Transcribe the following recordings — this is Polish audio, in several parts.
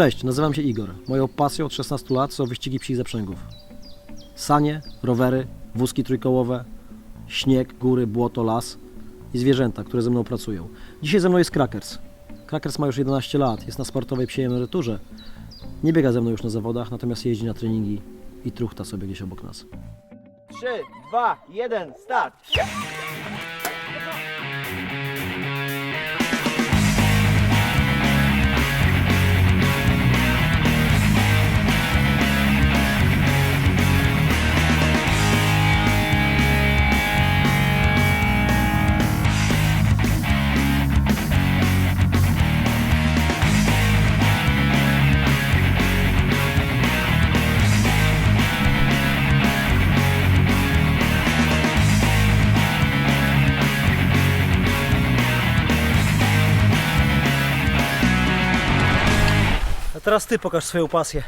Cześć, nazywam się Igor. Moją pasją od 16 lat są wyścigi psich zaprzęgów. Sanie, rowery, wózki trójkołowe, śnieg, góry, błoto, las i zwierzęta, które ze mną pracują. Dzisiaj ze mną jest Krakers. Krakers ma już 11 lat, jest na sportowej psiej emeryturze. Nie biega ze mną już na zawodach, natomiast jeździ na treningi i truchta sobie gdzieś obok nas. 3, 2, 1, start! Teraz ty pokaż swoją pasję.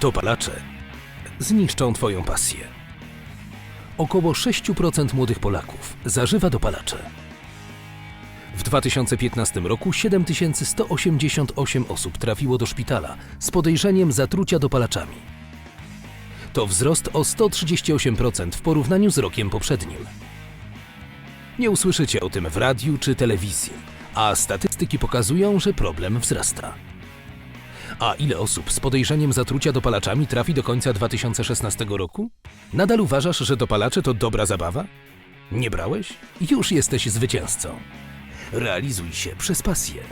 Dopalacze zniszczą Twoją pasję. Około 6% młodych Polaków zażywa dopalacze. W 2015 roku 7188 osób trafiło do szpitala z podejrzeniem zatrucia dopalaczami. To wzrost o 138% w porównaniu z rokiem poprzednim. Nie usłyszycie o tym w radiu czy telewizji, a statystyki pokazują, że problem wzrasta. A ile osób z podejrzeniem zatrucia dopalaczami trafi do końca 2016 roku? Nadal uważasz, że dopalacze to dobra zabawa? Nie brałeś? Już jesteś zwycięzcą. Realizuj się przez pasję.